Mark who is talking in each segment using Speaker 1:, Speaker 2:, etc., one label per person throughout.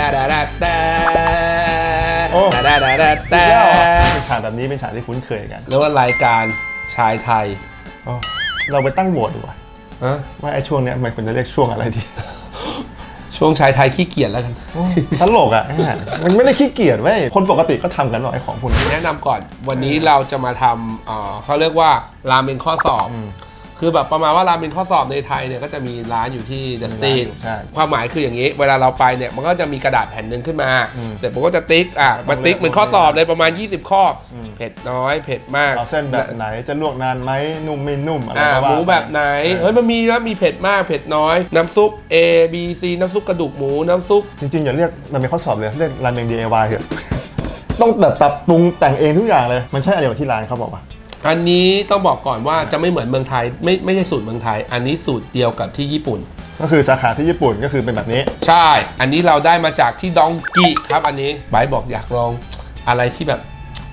Speaker 1: ดาดาดาดา
Speaker 2: โอ้
Speaker 1: ดาดาดาดาดา
Speaker 2: เป็นฉากแบบนี้เป็นฉากที่คุ้นเคยกัน
Speaker 1: แล้วว่ารายการชายไทย
Speaker 2: โอ้เราไปตั้งโหวตดีกว่า
Speaker 1: ฮะ
Speaker 2: ว่าไอ้ช่วงเนี้ยมันควรจะเรียกช่วงอะไรดี
Speaker 1: ช่วงชายไทยขี้เกียจแล้วกัน
Speaker 2: ตลกอะมันไม่ได้ขี้เกียจเว้ยคนปกติก็ทำกันหรอกไอ้ของพวกนี้
Speaker 1: แนะนำก่อนวันนี้เราจะมาทำเอ่อเขาเรียกว่าราเมนข้อสอบ คือแบบประมาณว่าราเมนข้อสอบในไทยเนี่ยก็จะมีร้านอยู่ที่เดอะสตรีท
Speaker 2: ใช่
Speaker 1: ความหมายคืออย่างนี้ เวลาเราไปเนี่ยมันก็จะมีกระดาษแผ่นหนึ่งขึ้นมา
Speaker 2: อืม
Speaker 1: แต่ผมก็จะติ๊กอะมาติ๊ก
Speaker 2: ต้องเลือก
Speaker 1: เหมือนข้อสอบเลยประมาณ 20 ข้ออ
Speaker 2: ม
Speaker 1: เผ็ดน้อยเผ็ดมาก
Speaker 2: เอาเส้นแบบไหนจะลวกนานไหมนุ่มไม่นุ่มอะไร
Speaker 1: อ่า
Speaker 2: ก็ว่า
Speaker 1: หมูแบบไหน
Speaker 2: เอ
Speaker 1: เฮ้
Speaker 2: อย
Speaker 1: มันมีนะมีเผ็ดมากเผ็ดน้อย น้ำซุป A B C น้ำซุปกระดูกหมูน้ำซุป
Speaker 2: จริงๆอย่าเรียกมันเป็นข้อสอบเลยเรียกราเมง DIY เถอะต้องแบบปรับปรุงแต่งเองทุกอย่างเลยมันใช่อะไรกับที่ร้านเขาบอกว่า
Speaker 1: อันนี้ต้องบอกก่อนว่าจะไม่เหมือนเมืองไทย ไม่ไม่ใช่สูตรเมืองไทย อันนี้สูตรเดียวกับที่ญี่ปุ่น
Speaker 2: ก็คือสาขาที่ญี่ปุ่นก็คือเป็นแบบนี้
Speaker 1: ใช่ อันนี้เราได้มาจากที่ดองกิครับอันนี้ไบร์ทบอกอยากลองอะไรที่แบบ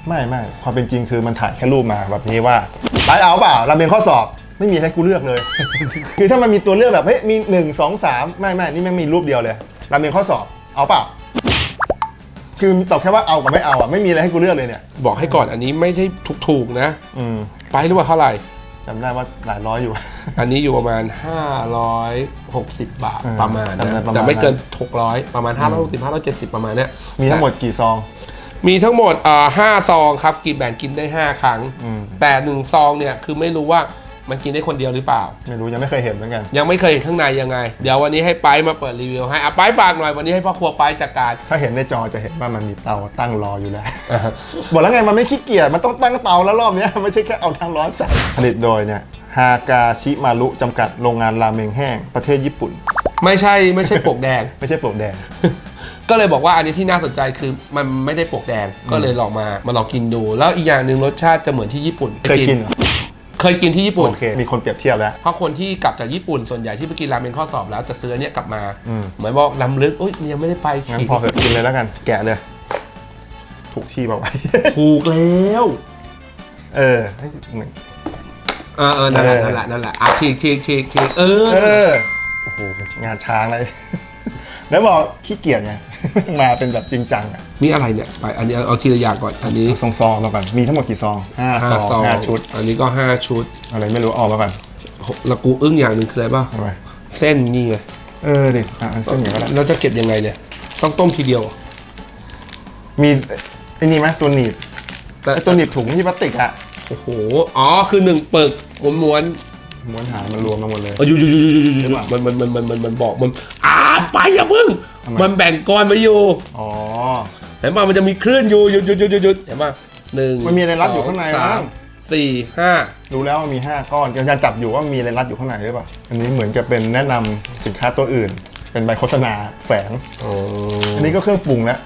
Speaker 2: ไม่ไม่ความเป็นจริงคือมันถ่ายแค่รูปมาแบบนี้ว่าไปเอาเปล่าราเมงข้อสอบไม่มีให้กูเลือกเลย คือถ้ามันมีตัวเลือกแบบเฮ้ยมีหนึ่งสองสามไม่ไม่นี่ไม่งมีรูปเดียวเลยราเมงข้อสอบเอาเปล่า คือตอบแค่ว่าเอากับไม่เอาอะไม่มีอะไรให้กูเลือกเลยเนี่ย
Speaker 1: บอกให้ก่อนอันนี้ไม่ใช่ถูกๆนะ
Speaker 2: อืม
Speaker 1: ไปรู้ว่าเท่าไหร่
Speaker 2: จำได้ว่าหลายร้อยอยู่
Speaker 1: อันนี้อยู่ประมาณ 560 บาท
Speaker 2: เออ
Speaker 1: ประมาณ
Speaker 2: จำได้
Speaker 1: นะ
Speaker 2: ประมาณ
Speaker 1: แต่ไม่เกิน 600 ประมาณ 560 570 ประมาณเนี้ย
Speaker 2: มีทั้งหมดกี่ซอง
Speaker 1: มีทั้งหมดเอ่อ5ซองครับกินแบ่งกินได้ 5 ครั้ง
Speaker 2: อืม
Speaker 1: แต่ 1 ซองเนี่ยคือไม่รู้ว่า มันกินได้คนเดียวหรือเปล่า
Speaker 2: ไม่รู้ยังไม่เคยเห็นเหมือนกัน
Speaker 1: ยังไม่เคยเห็นข้างในยังไง เดี๋ยววันนี้ให้ไปมาเปิดรีวิวให้อะไปฝากหน่อยวันนี้ให้พ่อครัวไปจัดการ
Speaker 2: ถ้าเห็นในจอจะเห็นว่ามันมีเตาตั้งรออยู่แล้ว บอกแล้วไงมันไม่ขี้เกียจมันต้องตั้งเตาแล้วรอบเนี้ยไม่ใช่แค่เอาทางร้อนใส่ผลิตโดยเนี่ยฮากาชิมารุจำกัดโรงงานราเมงแห้งประเทศญี่ปุ่น
Speaker 1: ไม่ใช่ไม่ใช่ปกแดง
Speaker 2: ไม่ใช่โปร่งแดง
Speaker 1: ก็เลยบอกว่าอันนี้ที่น่าสนใจคือมันไม่ได้ปกแดงก็เลยลองมามาลองกินดู แล้วอีกอย่างหนึ่งรสชาติจะเหมือนที่ญี่ปุ่น
Speaker 2: เคยกิน เหรอ
Speaker 1: เคยกินที่ญี่ปุ่น
Speaker 2: โอเค มีคนเปรียบเทียบแล้ว
Speaker 1: เพราะคนที่กลับจากญี่ปุ่นส่วนใหญ่ที่ไปกินราเมงข้อสอบแล้วจะซื้ออนเนี้ยกลับมา
Speaker 2: อืม
Speaker 1: เหมือนบอกลำลึกอุ้ยยังไม่ได้ไป
Speaker 2: งั้น
Speaker 1: ฉีก
Speaker 2: พอเถอะกินเลยแล้วกัน แกะเลย ถูกที่เปล่าวะ
Speaker 1: ถูกแล้ว
Speaker 2: เออเฮ้ยเหมือน
Speaker 1: เออเออนั่นแหละ
Speaker 2: เออ
Speaker 1: นั่นแหละนั่นแหละอะฉีกฉีกฉีกฉีกเออ
Speaker 2: เออ โอ้โห งานช้างเลย แล้วบอกขี้เกียจไง มาเป็นแบบจริงจังอะ
Speaker 1: มีอะไรเนี่ยไปอันนี้เอาเอาทีละอย่างก่อนอันนี้
Speaker 2: ซองซองๆมาก่อนมีทั้งหมดกี่ซองห้า
Speaker 1: ห้า
Speaker 2: ซอง
Speaker 1: ซอง
Speaker 2: ห้าชุด
Speaker 1: อันนี้ก็ห้าชุด
Speaker 2: อะไรไม่รู้เออกมาก่อน
Speaker 1: แล้วกูอึ้งอย่างหนึ่งคืออะไรป่ะ
Speaker 2: ทำไม
Speaker 1: เส้นนี่ไง
Speaker 2: เออดิอะอันเส้นอย่างก็ได้
Speaker 1: เราจะเก็บยังไงเนี่ย ต้องต้มทีเดียว
Speaker 2: มีไอ้นี่ไหมตัวหนีบ
Speaker 1: แต่
Speaker 2: ไอ้ตัวหนีบถุงที่พลาสติกอะ
Speaker 1: โอ้โหอ๋อคือหนึ่งปึกม้วนม้วน
Speaker 2: ม้วนหามันรวมมาหมดเลย
Speaker 1: ๆเอออยู่อยู่อยู่อยู่อยู่อยู่
Speaker 2: หรือเปล่า
Speaker 1: มันมันมันมันมันมันบอกมัน อ่าไปอย่าพึ่ง
Speaker 2: ทำไม
Speaker 1: มันแบ่งก้อนมาอยู่
Speaker 2: อ๋อ
Speaker 1: เห็นป่ะมันจะมีคลื่นอยู่หยุดหยุดหยุดหยุดหยุดเห็นป่ะหนึ่ง
Speaker 2: มันมีอะไรรัดอยู่ข้างใน
Speaker 1: สอสาม
Speaker 2: บ้าง
Speaker 1: สี่ห้า
Speaker 2: รู้แล้วว่ามี 5 ก้อนกำลังจะจับอยู่ว่ามีอะไรรัดอยู่ข้างในหรือเปล่าอันนี้เหมือนจะเป็นแนะนำสินค้าตัวอื่น เป็นใบโฆษณาแฝง
Speaker 1: อ๋อ
Speaker 2: อันนี้ก็เครื่องปรุงแล้ว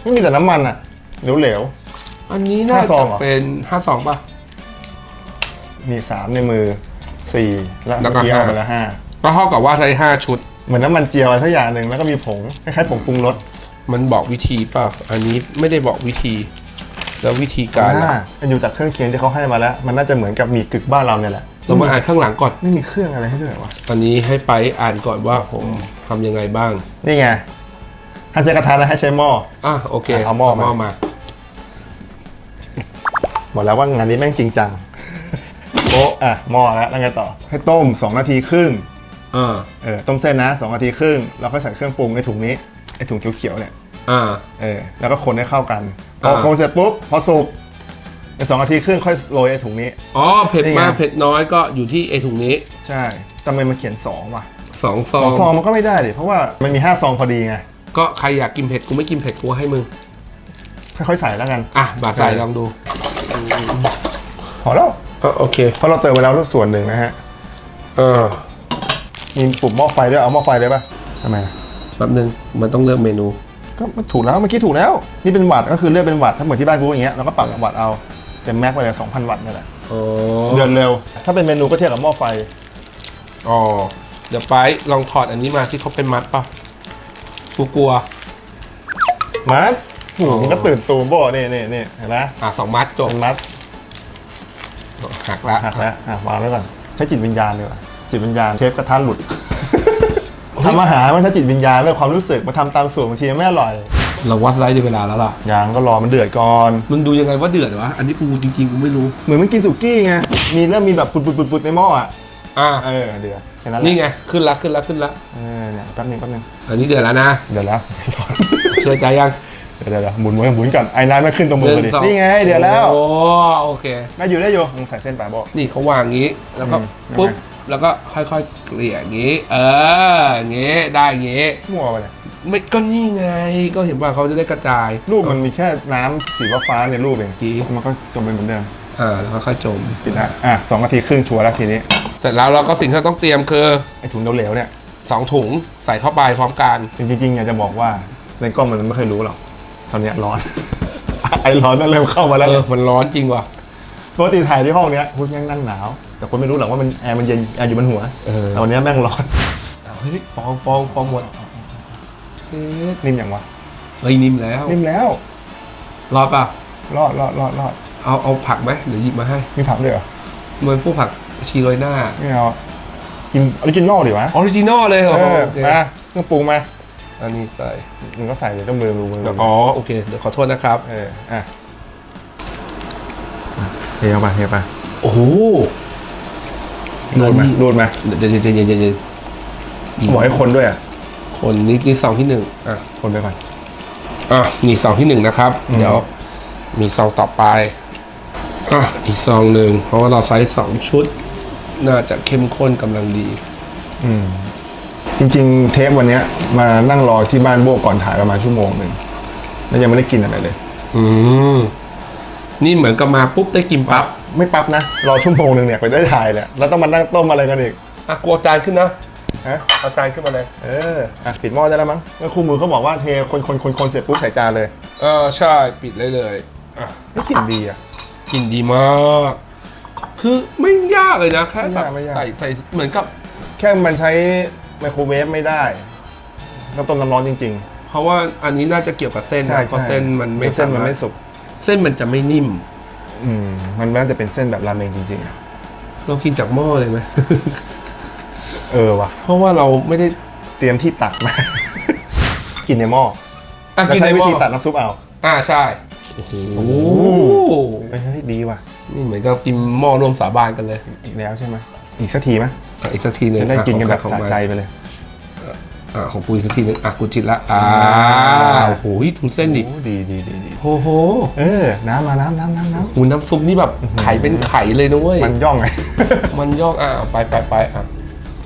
Speaker 2: ไม่มีแต่น้ำมันอะเหลว
Speaker 1: อันนี้น่า
Speaker 2: ห้าซ
Speaker 1: จะ
Speaker 2: องเหรอ
Speaker 1: เป็นห้าสองป่ะ
Speaker 2: ๆมีสามในมือสี่แล้ว
Speaker 1: แล้ว
Speaker 2: เมื่
Speaker 1: ก็
Speaker 2: อกี้เอา
Speaker 1: ห้า
Speaker 2: ไปแล้วห้า
Speaker 1: ก็เท่ากับว่าใช้ห้าชุด
Speaker 2: เหมือนน้ำมันเจียวอะไรสักอย่างหนึ่งแล้วก็มีผงคล้ายๆผงปรุงรส
Speaker 1: มันบอกวิธีป่ะ อันนี้ไม่ได้บอกวิธี แล้ววิธีการล่ะ
Speaker 2: อ่มันอยู่จากเครื่องเคียงที่เขาให้มาแล้ว มันน่าจะเหมือนกับหมีกึกบ้านเราเนี่ยแหละ
Speaker 1: เรามาอ่านข้างหลังก่อน
Speaker 2: ไม่มีเครื่องอะไรให้ด้วยเหรอวะ
Speaker 1: อันนี้ให้ไปอ่านก่อนว่าผมทำยังไงบ้าง
Speaker 2: นี่ไงถ้าใช้กระทะแล้วให้ใช้หม้อ
Speaker 1: อะโอเค
Speaker 2: เอาหม้อมา
Speaker 1: มา
Speaker 2: บอกแล้วว่างานนี้แม่งจริงจังโป๊ะอะหม้อแล้วแล้วไงต่อ ให้ต้ม 2 นาทีครึ่ง
Speaker 1: อ่า
Speaker 2: เออต้มเส้นนะ2นาทีครึ่งแล้วก็ใส่เครื่องปรุงในถุงนี้ไอถุงเขียวๆเนี่ย
Speaker 1: อ่า
Speaker 2: เออแล้วก็คนให้เข้ากันพอ
Speaker 1: อ่า
Speaker 2: คนเสร็จปุ๊บพอสุกในสองนาทีครึ่งค่อยโรยไอถุงนี้
Speaker 1: อ๋อเผ็ด
Speaker 2: นี่ไง
Speaker 1: มากเผ็ดน้อยก็อยู่ที่ไอถุงนี้
Speaker 2: ใช่ทำไมมันเขียน2ว่ะ
Speaker 1: สองซ
Speaker 2: ส
Speaker 1: อ
Speaker 2: องงซองมันก็ไม่ได้ดิเพราะว่ามันมี5ซองพอดีไง
Speaker 1: ก็ใครอยากกินเผ็ดกูไม่กินเผ็ดกูให้มึง
Speaker 2: ค่อยๆใส่แล้วกัน
Speaker 1: อะบาดใส่
Speaker 2: ใช่
Speaker 1: ลองดู
Speaker 2: พอแล้ว
Speaker 1: อะโอเค
Speaker 2: เพราะเราเติมไปแล้วส่วนหนึ่งนะฮะ
Speaker 1: เออ
Speaker 2: มีปุ่มหม้อไฟด้วยเอาหม้อไฟเลยป่ะทำไมอะ
Speaker 1: แป๊บนึงมันต้องเลือกเมนู
Speaker 2: ก็มันถูกแล้วเมื่อกี้ถูกแล้ว นี่เป็นวัตต์ก็คือเลือกเป็นวัตต์ถ้าเหมือนที่บ้านกูอย่างเงี้ยเราก็ปรับวัตต์เอาเต็มแม็กไปเลย2,000วัตต์นี่แหละ
Speaker 1: อ๋อ
Speaker 2: เดินเร็ว ถ้าเป็นเมนูก็เทียบกับหม้อไฟ
Speaker 1: อ๋อ เดี๋ยวไปลองถอดอันนี้มาที่เขาเป็นมัดป่ะกูกลัว
Speaker 2: มัดโอ้โห
Speaker 1: อ๋อ
Speaker 2: มันก็ตื่นตูมโบ่นี่นี่นี่เห็นไหม
Speaker 1: อะสองมัดจบ
Speaker 2: เป็นมัด
Speaker 1: หักละ
Speaker 2: หักแล้วอะวางไว้ก่อนใช้จิตวิญญาณดีกว่า จิตวิญญาณเทปกระทะหลุด
Speaker 1: โอ้
Speaker 2: ทำอาหารมันใช้จิตวิญญาณเป็นความรู้สึกมาทำตามสูตรบางทีไม่อร่อย
Speaker 1: เราวัดไลท์ในเวลาแล้วล่ะ
Speaker 2: ยางก็รอมันเดือดก่อน
Speaker 1: มึงดูยังไงว่าเดือดวะ อันนี้กูจริงๆกูไม่รู้
Speaker 2: เหมือนมันกินสุกี้ไง มีเริ่มมีแบบปุดๆๆๆในหม้ออะ
Speaker 1: อ่า
Speaker 2: เออเดือดแค่นั้นแหละ
Speaker 1: นี่ไง ขึ้นละขึ้นละขึ้นละ
Speaker 2: เออเนี่ยแป๊บนึงแป๊บนึง
Speaker 1: อันนี้เดือดแล้วนะ
Speaker 2: เดี๋ยวแล้ว
Speaker 1: เชื่อใจยัง
Speaker 2: เดี๋ยวเดี๋ยวเดี๋ยวหมุนไว้หมุนก่อนไอ้น้ำไม่ขึ้นตรงมือพอดี
Speaker 1: หงสง
Speaker 2: นี่ไง เดี๋ยวแล้ว
Speaker 1: โอ้โอเค
Speaker 2: ได้อยู่ได้อยู่มึงใส่เส้นปลาบอก
Speaker 1: นี่เขาวางงี้ แล้วก็
Speaker 2: อืม
Speaker 1: ปุ๊บ
Speaker 2: ยังไง
Speaker 1: แล้วก็ค่อยๆเกลี่ยอย่างงี้ เอออย่างงี้ได้อย่างงี้
Speaker 2: มั่วไปเลย
Speaker 1: ไม่ก็นี่ไงก็เห็นว่าเขาจะได้กระจาย
Speaker 2: รูปมันมีแค่น้ำสีฟ้าๆในรูปเอง
Speaker 1: กี่
Speaker 2: มันก็จมเป็นเหมือนเดิม
Speaker 1: อ่าแล้วก็ค่อยจม
Speaker 2: ปิดละอะสองนาทีครึ่งชัวร์แล้วทีนี้
Speaker 1: เสร็จแล้วเราก็สิ่งที่เราต้องเตรียมคือ
Speaker 2: ไอ้ถุงเหลวๆเนี่ย
Speaker 1: สองถุงใส่เข้าไปพร้อมกัน
Speaker 2: จริงๆอยากจะบอกว่าในกล้องมันไม่เคยรู้หรอกตอนเนี้ยร้อน ไอ้ร้อนนั่นเริ่มเข้ามาแล้ว
Speaker 1: เออ มันร้อนจริงว่ะ
Speaker 2: ปกติถ่ายที่ห้องเนี้ยพูดแม่งนั่งหนาว แต่คนไม่รู้หรอกว่ามันแอร์มันเย็นแอร์อยู่บนหัว
Speaker 1: เออ
Speaker 2: แต่วันเนี้ยแม่งร้อน
Speaker 1: เอาเฮ้ยฟองฟองฟองหมด
Speaker 2: เอ๊ะนิ่มอย่างวะ
Speaker 1: เฮ้ยนิ่มแล้ว
Speaker 2: นิ่มแล้ว
Speaker 1: รอดป่ะ
Speaker 2: รอดรอดรอดรอด
Speaker 1: เอาเอาผักไหมหรือหยิบมาให้
Speaker 2: มีผักด้วยเหรอ
Speaker 1: มันพวกผักชีโรยหน้า
Speaker 2: ไม่เอากินออริจินอลดีวะ
Speaker 1: ออริจินอลเลยเหรอ
Speaker 2: เออ
Speaker 1: โอเค
Speaker 2: มาเครื่องปรุงมา
Speaker 1: อันนี้ใส่
Speaker 2: มึงก็ใส่เลยต้องมือมือมือ
Speaker 1: อ๋อโอเคเดี๋ยวขอโทษนะครับ
Speaker 2: เอออะเทเข้าไปเทเข้าไป
Speaker 1: โอ้โห
Speaker 2: รูดไหมรูดไหม
Speaker 1: เดี๋ยวเดี๋ยวเดี๋ยวเดี๋ยวเดี๋ยว
Speaker 2: บอกให้คนด้วยอะ
Speaker 1: คนนี่นี่ซองที่หนึ่งอะ
Speaker 2: คนไปก่อน
Speaker 1: อะนี่ซองที่หนึ่งนะครับ เดี๋ยว มีซองต่อไป อะ อีกซองหนึ่ง เพราะว่าเราใช้สองชุด น่าจะเข้มข้นกำลังดี
Speaker 2: อืม จริง ๆ เทปวันเนี้ย มานั่งรอที่บ้านโบก่อนถ่ายประมาณชั่วโมงหนึ่งแล้วยังไม่ได้กินอะไรเลย
Speaker 1: อืม นี่เหมือนกับมาปุ๊บได้กินปั๊บ
Speaker 2: ไม่ปั๊บนะ รอชั่วโมงหนึ่งเนี่ยไปได้ถ่ายเนี่ยแล้วต้องมานั่งต้มอะไรกันอีก
Speaker 1: อะกลัวจานขึ้นนะ
Speaker 2: ฮะ
Speaker 1: เอาจานขึ้นมาเลย
Speaker 2: เอออะปิดหม้อได้แล้วมั้งแล้วคู่มือเขาบอกว่าเทคนคนคนคนเสร็จปุ๊บใส่จานเลย
Speaker 1: เออใช่ปิดเลยเลยอะ
Speaker 2: ไม่กลิ่นดีอะ
Speaker 1: กินดีมาก คือไม่ยากเลยนะแค่แบบ
Speaker 2: ไม่ยากไม่ยาก
Speaker 1: ใส่ใส่เหมือนกับ
Speaker 2: แค่มันใช้ไมโครเวฟไม่ได้ต้องต้มน้ำร้อนจริง
Speaker 1: เพราะว่าอันนี้น่าจะเกี่ยวกับเส้น
Speaker 2: ๆใช่
Speaker 1: นะเพราะเส้นมันไม่
Speaker 2: เส้นมัน
Speaker 1: สาารถ
Speaker 2: ไม่สุก
Speaker 1: เส้นมันจะไม่นิ่ม
Speaker 2: อืมมันน่าจะเป็นเส้นแบบราเมงจริงๆอะ
Speaker 1: เรากินจากหม้อเลยไหม
Speaker 2: เออว่ะ
Speaker 1: เพราะว่าเราไม่ได้
Speaker 2: เตรียมที่ตักมา กินในหม้อ
Speaker 1: อะ
Speaker 2: แล้ว
Speaker 1: กิน
Speaker 2: ใช้
Speaker 1: ในห
Speaker 2: วิ
Speaker 1: ม้อ
Speaker 2: ธีตัดน้ำซุปเอา
Speaker 1: อ่าใช่โอ้โห
Speaker 2: เฮ้ยดีว่ะ
Speaker 1: นี่เหมือนกับกินหม้อรวมสาบานกันเลย
Speaker 2: อีกแล้วใช่ไหมอีกสักทีไหม
Speaker 1: อะอีกสักทีหนึง
Speaker 2: จะได้
Speaker 1: อะ
Speaker 2: กินกันแบบ
Speaker 1: ของ
Speaker 2: สะ
Speaker 1: ของ
Speaker 2: ใจ
Speaker 1: มัน
Speaker 2: ไปเลย
Speaker 1: อะของกูอีกสักทีหนึงอะกูจิตละอ่า
Speaker 2: อ่า
Speaker 1: โอ้โหดูเส้นดิ
Speaker 2: โอ้ดีดีดีดี
Speaker 1: โอ้โห
Speaker 2: เออ น้ำมาน้ำน้ำน้ำน้
Speaker 1: หูน้ำซุปนี่แบบไข่เป็นไข่เลยนะเว้ยำ
Speaker 2: มันย่องไง
Speaker 1: มันยอกอะไปไปไปอะ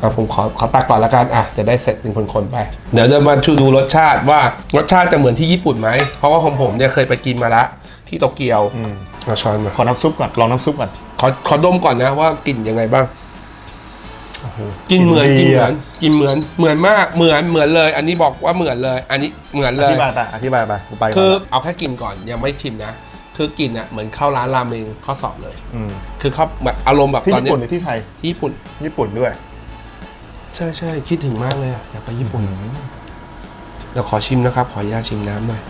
Speaker 1: อะผมขอขอตักก่อนละกันอะจะได้เสร็จเป็นคนๆไป เดี๋ยวจะมาชูดูรสชาติว่ารสชาติจะเหมือนที่ญี่ปุ่นไหม เพราะว่าของผมเนี่ยเคยไปกินมาละ ที่โตเกียวเอาช้อนมา
Speaker 2: ขอน้ำซุปก่อน ลองน้ำซุปก่อน
Speaker 1: ขอขอดมก่อนนะว่ากลิ่นยังไงบ้าง กินเหมือน
Speaker 2: กลิ่
Speaker 1: กิน
Speaker 2: นดี
Speaker 1: เหมือ
Speaker 2: อะ
Speaker 1: นกินเหมือนเหมือนมากเหมือนเหมือนเลย อันนี้บอกว่าเหมือนเลย อันนี้เหมือน
Speaker 2: อ
Speaker 1: เลย
Speaker 2: ธิบายไปอธิบายไปกูไปก่อน
Speaker 1: คือเอาแค่กินก่อนยังไม่ชิมนะ คือกลิ่นอะเหมือนเข้าร้านราเมงข้อสอบเลย
Speaker 2: ม
Speaker 1: คือเขาแบบอารมณ์แบบ
Speaker 2: ที่
Speaker 1: ตอน
Speaker 2: ญี่
Speaker 1: เนี้ย
Speaker 2: ปุ่นหรือที่ไทย
Speaker 1: ที่ญี่ปุ่น
Speaker 2: ญี่ปุ่นด้วย
Speaker 1: ใช่ใช่คิดถึงมากเลยอะอยากไปญี่ปุ่นเดี๋ยวขอชิมนะครับ ขออนุญาตชิมน้ำหน่อย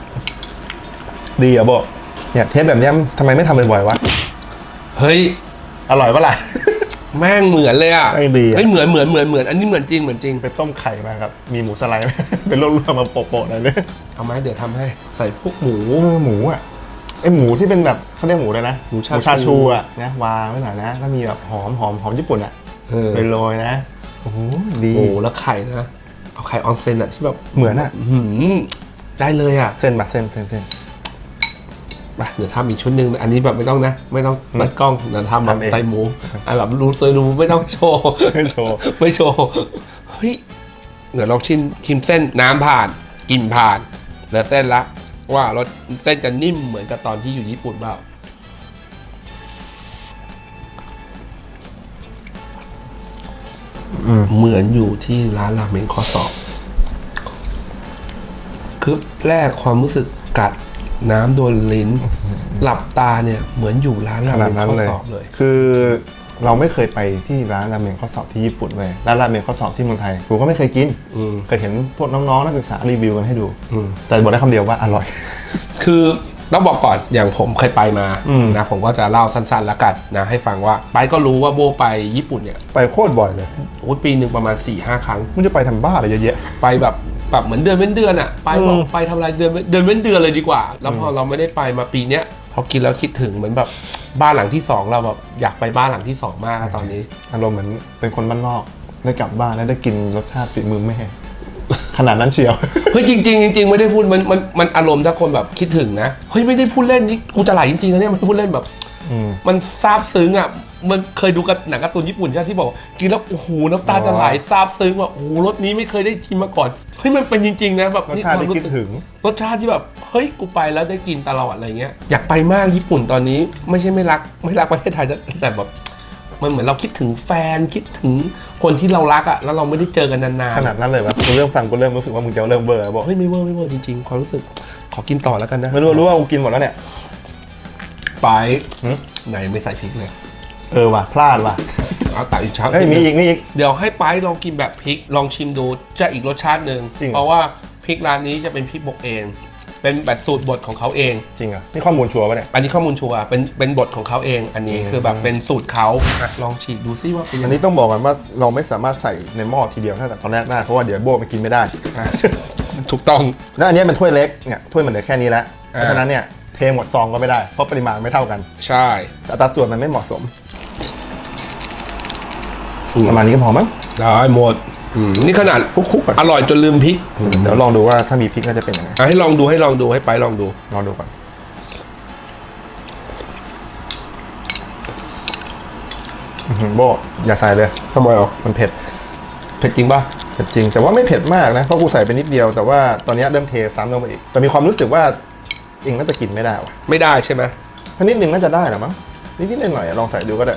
Speaker 2: ดีอะโบเนี่ยเทปแบบเนี้ยทำไมไม่ทำบ่อยๆวะ
Speaker 1: เฮ้ย
Speaker 2: อร่อยปะล่ะ
Speaker 1: แม่งเหมือนเลยอะ
Speaker 2: แม่งดีอะ
Speaker 1: เฮ้ยเหมือนเหมือนเหมือนเหมือนอันนี้เหมือนจริงเหมือนจริง
Speaker 2: ไปต้มไข่มาครับ มีหมูสไลด์ไหม เป็นโลๆมาโปะๆหน่อยเลย
Speaker 1: เอาไหมเดี๋ยวทำให้ใส่พวกหมู
Speaker 2: เออหมูอะไอหมูที่เป็นแบบเขาเรียกหมูเลยนะ
Speaker 1: หมูชาชู
Speaker 2: ชูอะนะวางไว้หน่อยนะแล้วมีแบบหอมหอมหอมญี่ปุ่นอะ
Speaker 1: เออ
Speaker 2: โรยๆนะโอ้โหดี
Speaker 1: โอ้แล้วไข่นะเอาไข่ออนเซนอะที่แบบ
Speaker 2: เหมือนอะ
Speaker 1: อื้อหือได้เลยอะ
Speaker 2: เส้นมาเส้นเส้นเส้น
Speaker 1: ไป เดี๋ยวทำอีกชุดหนึ่งอันนี้แบบไม่ต้องนะ ไม่ต้องเปิดกล้องเดี๋ยวทำแบบ
Speaker 2: ทำเอง
Speaker 1: ใส่หมูไอ้แบบรู้เคยรู้ไม่ต้องโชว์
Speaker 2: ไม่โชว์
Speaker 1: ไม่โชว์เฮ้ยเดี๋ยวลองชิมชิมเส้นน้ำผ่านกลิ่นผ่านเหลือเส้นละ ว่ารสเส้นจะนิ่มเหมือนกับตอนที่อยู่ญี่ปุ่นเปล่าเหมือนอยู่ที่ร้านราเมงข้อสอบ คือแรกความรู้สึกกัด น้ำโดนลิ้น หลับตาเนี่ยเหมือนอยู่ร้าน
Speaker 2: ข
Speaker 1: รา
Speaker 2: นา
Speaker 1: เม
Speaker 2: ด
Speaker 1: ง
Speaker 2: นั้น
Speaker 1: ข้อ
Speaker 2: เลย
Speaker 1: สอบเลย
Speaker 2: คือเราไม่เคยไปที่ร้านราเมงข้อสอบที่ญี่ปุ่นเลยร้านราเมงข้อสอบที่เมืองไทยกูก็ไม่เคยกิน
Speaker 1: อืม
Speaker 2: เคยเห็นพวกน้องๆนักศึกษารีวิวกันให้ดู
Speaker 1: อืม
Speaker 2: แต่บอกได้คำเดียวว่าอร่อย
Speaker 1: คือต้องบอกก่อนอย่างผมเคยไปมา
Speaker 2: อืม
Speaker 1: นะผมก็จะเล่าสั้นๆแล้วกันนะให้ฟังว่าไปก็รู้ว่าโบไปญี่ปุ่นเนี่ย
Speaker 2: ไปโคตรบ่อยเลย
Speaker 1: โอ้ยปีหนึ่งประมาณ4ี่ห้าครั้ง
Speaker 2: มึงจะไปทำบ้าอะไรเยอะแยะ
Speaker 1: ไปแบบ แบบเหมือนเดือนเว้นเดือนอะไปบอก
Speaker 2: อืม
Speaker 1: ไปทำอะไรเดือนเว้นเดือนเว้นเดือนเลยดีกว่า แล้วพอเราไม่ได้ไปมาปีเนี้ยพอกินแล้วคิดถึงเหมือนแบบบ้านหลังที่สองเราแบบอยากไปบ้านหลังที่สองมากอะตอนนี้
Speaker 2: อารมณ์เหมือนเป็นคนบ้านนอกได้กลับบ้านแล้วได้กินรสชาติฝีมือแม่ ขนาดนั้นเชียว
Speaker 1: เฮ้ยจริงๆจริงๆไม่ได้พูดมันมันมันอารมณ์ถ้าคนแบบคิดถึงนะเฮ้ยไม่ได้พูดเล่นนี่กูจะไหลจริงๆนะเนี่ยมันพูดเล่นแบบ
Speaker 2: อืม
Speaker 1: มันซาบซึ้งอะ มันเคยดูกับหนังการ์ตูนญี่ปุ่นใช่ไหมที่บอกว่ากินแล้วโอ้โหน้ำตาจะไหลซาบซึ้งว่าโอ้โหรสนี้ไม่เคยได้กินมาก่อนเฮ้ยมันเป็นจริงๆนะแบบ
Speaker 2: รสชาติที่
Speaker 1: นี่
Speaker 2: คิดถึง
Speaker 1: รสชาติที่แบบเฮ้ยกูไปแล้วได้กินตลอดอะไรเงี้ยอยากไปมากญี่ปุ่นตอนนี้ไม่ใช่ไม่รักไม่รักประเทศไทยนะแต่แบบมันเหมือนเราคิดถึงแฟนคิดถึงคนที่เรารักอะแล้วเราไม่ได้เจอกันนาน
Speaker 2: ขนาดนั้นเลยวะกูเริ่มฟังกูเริ่มรู้สึกว่ามึงจะเริ่มเบอร์แล้วบอก
Speaker 1: ๆเฮ้ยไม่เวอร์ไม่เวอร์จริงๆความรู้สึกขอกินต่อแล้วกันนะ
Speaker 2: ไม่รู้รู้ว่ากูกินหมดแล้วเนี่ย
Speaker 1: ไป
Speaker 2: หืม
Speaker 1: ไหนไม่ใส่พริกเลย
Speaker 2: เออว่ะ พลาดว่ะ
Speaker 1: เอาตักอีกช้อน
Speaker 2: เฮ้ยมีอีกมีอีก
Speaker 1: เดี๋ยวให้ไปลองกินแบบพริก ลองชิมดูจะอีกรสชาติหนึ่ง
Speaker 2: จริงเหรอ
Speaker 1: เพราะว่าพริกร้านนี้จะเป็นพริกบกเอง เป็นแบบสูตรบดของเขาเอง
Speaker 2: จริงเหรอะนี่ข้อมูลชัวร์ปะเนี่ย
Speaker 1: อันนี้ข้อมูลชัวร์เป็นเป็นบทของเขาเอง อันนี้คือแบบเป็นสูตรเขาอะลองฉีกดูซิว่าเป็นยั
Speaker 2: อั
Speaker 1: ง
Speaker 2: น
Speaker 1: ไง
Speaker 2: นี้ต้องบอกกันว่าเราไม่สามารถใส่ในหม้อทีเดียวตั้งแต่ตอนแรกได้เพราะว่าเดี๋ยวโบมันกินไม่ได้
Speaker 1: อะถูกต้อง
Speaker 2: แล้วอันเนี้ยเป็นถ้วยเล็กเนี่ยถ้วยมันเหลือแค่นี้แล้วเพ
Speaker 1: อ่า
Speaker 2: ราะฉะนั้นเนี่ยเทหมดซองก็ไม่ได้เพราะปริมาณไม่เท่ากัน
Speaker 1: ใช่
Speaker 2: อัตราส่วนมันไม่เหมาะสม
Speaker 1: อืม
Speaker 2: ประมาณนี้ก็พอมั้ง
Speaker 1: ได้หมดอืมนี่ขนาด
Speaker 2: คลุกๆก่อน
Speaker 1: อร่อยจนลืมพริก
Speaker 2: เดี๋ยวลองดูว่าถ้ามีพริกน่าจะเป็นยังไง
Speaker 1: อะให้ลองดูให้ลองดูให้ไปลองดู
Speaker 2: ลองดูก่อนอื้อหือโบอย่าใส่เลย
Speaker 1: ทำไมอะ
Speaker 2: มันเผ็ด
Speaker 1: เผ็ดจริงป่ะ
Speaker 2: เผ็ดจริง แต่ว่าไม่เผ็ดมากนะ เพราะกูใส่ไปนิดเดียว แต่ว่าตอนนี้เริ่มเทซ้ำลงไปอีก แต่มีความรู้สึกว่าเองน่าจะกินไม่ได้ว่ะ
Speaker 1: ไม่ได้ใช่ไหม
Speaker 2: เพราะนิดนึงน่าจะได้หรอมั้ง นิดๆหน่อยๆลองใส่ดูก็ได้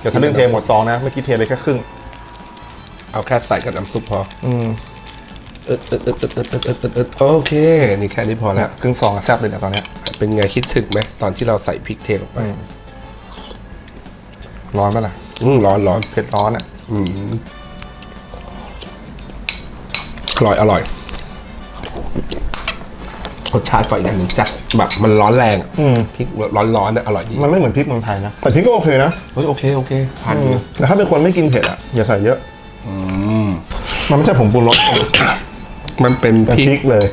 Speaker 2: เดี๋ยวถ้าเรื่องเทหมดซองนะเมื่อกี้เทไปแค่ครึ่ง
Speaker 1: เอาแค่ใส่กับน้ำซุปพอ
Speaker 2: อืม
Speaker 1: เออเออเออเออเออเออเออเออโอเค นี่แค่นี้พอแล้ว
Speaker 2: ครึ่งซองอะแซ่บเลยเนี่ยตอนเนี้ย
Speaker 1: เป็นไงคิดถึงไหมตอนที่เราใส่พริกเทลงไป
Speaker 2: ร้อนปะล่ะ
Speaker 1: อืมร้อนร้อน
Speaker 2: เผ็ดร้อนอะ
Speaker 1: อืมอร่อยอร่อย รสชาติก็อีกอันหนึ่งจัดแบบมันร้อนแรงอะ
Speaker 2: อืม
Speaker 1: พริกร้อนร้อนๆนะอร่อยดี
Speaker 2: มันไม่เหมือนพริกเมืองไทยนะ แต่พริกก็โอเคนะ
Speaker 1: เฮ้ยโอเคโอเคผ่านอยู่
Speaker 2: แต่ถ้าเป็นคนไม่กินเผ็ดอะอย่าใส่เยอะ มันไม่ใช่ผงปรุงรส
Speaker 1: มันเป็น
Speaker 2: เป็น
Speaker 1: พริก
Speaker 2: พริกเลย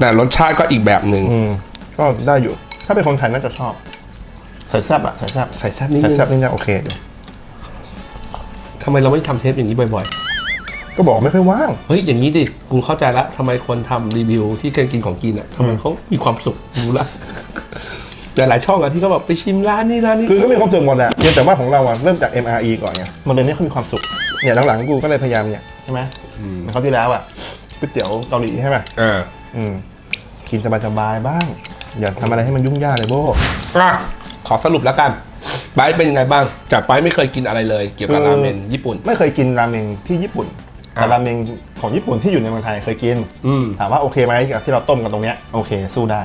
Speaker 1: แต่รสชาติก็อีกแบบหนึ่ง
Speaker 2: อืม ก็ได้อยู่ ถ้าเป็นคนไทยน่าจะชอบ ใส่แซ่บอะใส่แซ่บ
Speaker 1: ใส่แซ่บนิด
Speaker 2: ใส่
Speaker 1: นึง
Speaker 2: แซ่บนี่จะโอเคอยู่
Speaker 1: ทำไมเราไม่ทำเทปอย่างนี้บ่อย
Speaker 2: ก็บอกไม่ค่อยว่าง
Speaker 1: ๆเฮ้ยอย่างนี้ดิกูเข้าใจละทำไมคนทำรีวิวที่เคยกินของกินอะทำไมเขามีความสุขรู้ละหลายๆช่องอะที่เขาแบบไปชิมร้านนี้ร้านนี้
Speaker 2: คือก็มีความสุขหมดแหละเพียงแต่ว่าของเราอะเริ่มจาก MRE ก่อนไงมันเลยไม่ค่อยมีความสุขเนี่ยหลังๆกูก็เลยพยายามเนี่ยใช่ไหมเหมือนเขาวที่แล้วอะก๋วยเตี๋ยวเกาหลีใช่ไหม
Speaker 1: อ่า
Speaker 2: อืมกินสบายๆบ้าง อย่าทำอะไรให้มันยุ่งยากเลยโบ
Speaker 1: อะขอสรุปแล้วกันไบร์ทเป็นยังไงบ้างจากไบร์ทไม่เคยกินอะไรเลย เกี่ยวกับราเมนญี่ปุ่น
Speaker 2: ไม่เคยกินราเมงที่ญี่ปุ่น แต่
Speaker 1: อะ
Speaker 2: ราเมงของญี่ปุ่นที่อยู่ในเมืองไทยเคยกิน
Speaker 1: อืม
Speaker 2: ถามว่าโอเคไหมกับที่เราต้มกันตรงเนี้ยโอเค สู้ได้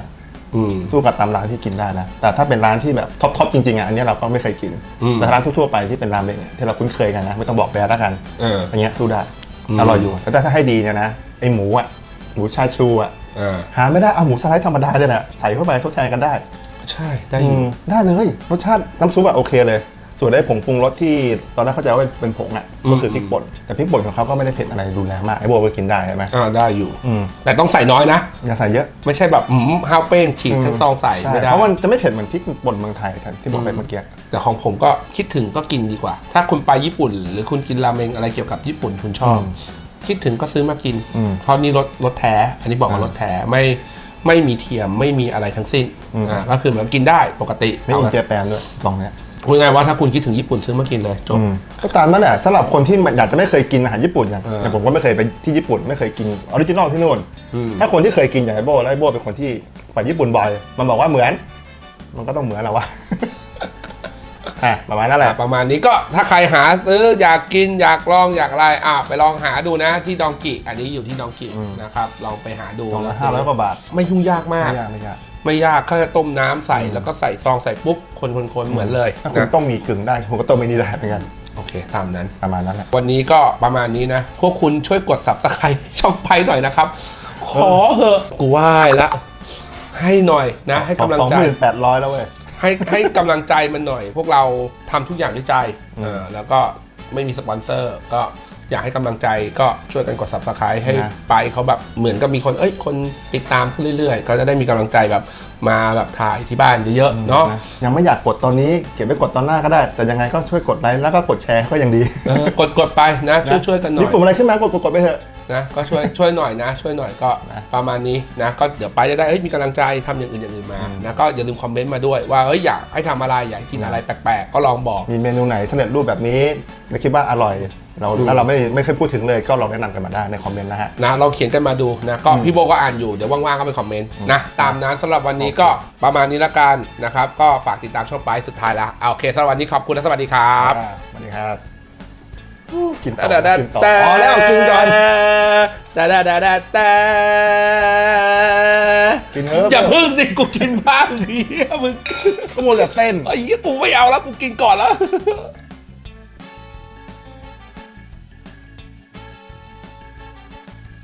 Speaker 1: อืม
Speaker 2: สู้กับตามร้านที่กินได้นะแต่ถ้าเป็นร้านที่แบบท็อปทอปจริงๆอะอันเนี้ยเราก็ไม่เคยกิน
Speaker 1: อืม
Speaker 2: แต่ร้านทั่วๆไปที่เป็นราเมงที่เราคุ้นเคยกันนะไม่ต้องบอกแบรนด์แล้วกัน
Speaker 1: เออ
Speaker 2: อันเนี้ยสู้ได้
Speaker 1: อืม
Speaker 2: อร่อยอยู่แต่ถ้าให้ดีเนี่ยนะไอหมูอะหมูชาชูอะ
Speaker 1: อ่า
Speaker 2: หาไม่ได้เอาหมูสไลด์ธรรมดาเนี่ยแหละใส่เข้าไปทดแทนกันได้
Speaker 1: ใช่ได้อยู่
Speaker 2: อืมได้เลยรสชาติน้ำซุปอะโอเคเลย ส่วนได้ผงปรุงรสที่ตอนแรกเข้าใจว่าเป็นผงอะก็คือพริกป่นแต่พริกป่นของเขาก็ไม่ได้เผ็ดอะไรรุนแรงมากไอ้โบก็กินได้ใช่ไหม
Speaker 1: อ่าได้อยู่
Speaker 2: อืม
Speaker 1: แต่ต้องใส่น้อยนะ
Speaker 2: อย่าใส่เยอะ
Speaker 1: ไม่ใช่แบบอืมห้าวเป้งฉีกทั้งซองใส่
Speaker 2: ใช่
Speaker 1: ไม่ได้
Speaker 2: เพราะมันจะไม่เผ็ดเหมือนพริกป่นเมืองไทยที่บอกไปเมื่อกี้
Speaker 1: แต่ของผมก็คิดถึงก็กินดีกว่า ถ้าคุณไปญี่ปุ่น หรือคุณกินราเมงอะไรเกี่ยวกับญี่ปุ่นคุณชอบคิดถึงก็ซื้อมากิน
Speaker 2: อืม
Speaker 1: เพราะนี่รสรสแท้ อันนี้บอกว่ารสแท้ไม่ไม่มีเทียมไม่มีอะไรทั้งสิ้นอ่าก็คือเหมือนกินได้ปกติ
Speaker 2: ไม่
Speaker 1: เอา
Speaker 2: อิน
Speaker 1: ละ
Speaker 2: เจแปนด้วยลองเนี้ย
Speaker 1: พูดง่ายๆว่าถ้าคุณคิดถึงญี่ปุ่นซื้อมากินเลยจบ
Speaker 2: อืมก็ตามนั่นแหละสำหรับคนที่อยากจะไม่เคยกินอาหารญี่ปุ่นอย่าง
Speaker 1: เออ
Speaker 2: อย่างผมก็ไม่เคยไปที่ญี่ปุ่นไม่เคยกินออริจินอลที่นู่น
Speaker 1: อืม
Speaker 2: ถ้าคนที่เคยกินอย่างไอโบแล้วไอโบเป็นคนที่ไปญี่ปุ่นบ่อยมันบอกว่าเหมือน มันก็ต้องเหมือนแหละวะ อะประมาณนั้นแหละ
Speaker 1: ประมาณนี้ก็ถ้าใครหาซื้ออยากกินอยากลองอยากอะไรอะไปลองหาดูนะที่ดองกิ อันนี้อยู่ที่ดองกินะครับลองไปหาดู
Speaker 2: กล่องละ
Speaker 1: แล้ว
Speaker 2: ห้าร้อยกว่าบาท
Speaker 1: ไม่ยุ่งยากมาก
Speaker 2: ไม่ยากไม่ยาก
Speaker 1: ไม่ยากแค่ต้มน้ำใส่แล้วก็ใส่ซองใส่ปุ๊บคนคนคนๆๆเหมือนเลย
Speaker 2: ถ้าคุณ
Speaker 1: นะ
Speaker 2: ต้องมีกึ่งได้ผมก็ต้มไม่นี่ได้เหมือนกัน
Speaker 1: โอเค ตามนั้น
Speaker 2: ประมาณนั้นแหละ
Speaker 1: วันนี้ก็ประมาณนี้นะ พวกคุณช่วยกด subscribe ช่องไปหน่อยนะครับ ขอเหอะกูไหว้ละ ให้หน่อยนะ ให้กำลัง
Speaker 2: สอง
Speaker 1: ใจ
Speaker 2: หมื่นแปดร้อยแล้วเว้ย
Speaker 1: ให้ให้กำลังใจมันหน่อย พวกเราทำทุกอย่างด้วยใจเออแล้วก็ไม่มีสปอนเซอร์ ก็อยากให้กำลังใจก็ช่วยกันกด subscribe ให้
Speaker 2: นะ
Speaker 1: ไปเขาแบบเหมือนกับมีคนเอ้ยคนติดตามขึ้นเรื่อยๆ ก็จะได้มีกำลังใจแบบมาแบบถ่ายที่บ้านเยอะๆเนาะ
Speaker 2: นะยังไม่อยากกดตอนนี้เก็บไว้กดตอนหน้าก็ได้ แต่ยังไงก็ช่วยกดไลค์แล้วก็กดแชร์ก็ยังดี
Speaker 1: เออกดกดไปนะช่วยช่วยกันหน่
Speaker 2: มี
Speaker 1: อย
Speaker 2: ปุ่มอะไรขึ้นมากดกดกดไปเถอะ
Speaker 1: นะก็ช่วยช่วยหน่อยนะ ช่วยหน่อยก็
Speaker 2: นะ
Speaker 1: ประมาณนี้นะก็เดี๋ยวไปจะได้เอ้ยมีกำลังใจทำอย่างอื่นอย่างอื่นมานะก็อย่าลืมคอมเมนต์มาด้วยว่าเอ้ยอยากให้ทำอะไรอยากกินอะไรแปลกๆ ก็ลองบอก
Speaker 2: มีเมนูไหนสำเร็จรูปแบบนี้แล้วคิดว่าอร่อยเราถ้าเราไม่ไม่เคยพูดถึงเลยก็ลองแนะนำกันมาได้ในคอมเมนต์นะฮะ
Speaker 1: นะเราเขียนกันมาดูนะก็พี่โบก็อ่านอยู่เดี๋ยวว่างๆก็ไปคอมเมนต์นะตามนั้นสำหรับวันนี้ก็ประมาณนี้ละกันนะครับก็ฝากติดตามช่องไปสุดท้ายแล้วเอาโอเคสำหรับวันนี้ขอบคุณและสวัสดีครับ
Speaker 2: อ่าสวัสดีครับ กินต่อ
Speaker 1: แต่แต่
Speaker 2: กินต่อ
Speaker 1: แต่
Speaker 2: พอแล้วกินก่อน
Speaker 1: แต่แต่แต่แต่แต่
Speaker 2: กินเถอะ
Speaker 1: อย่าพึ่งสิกูกินบ้างเฮียมึง
Speaker 2: ก็มัวแต่เต้น
Speaker 1: ไอ้เหี้ยกูไม่เอาแล้วกูกินก่อนแล้ว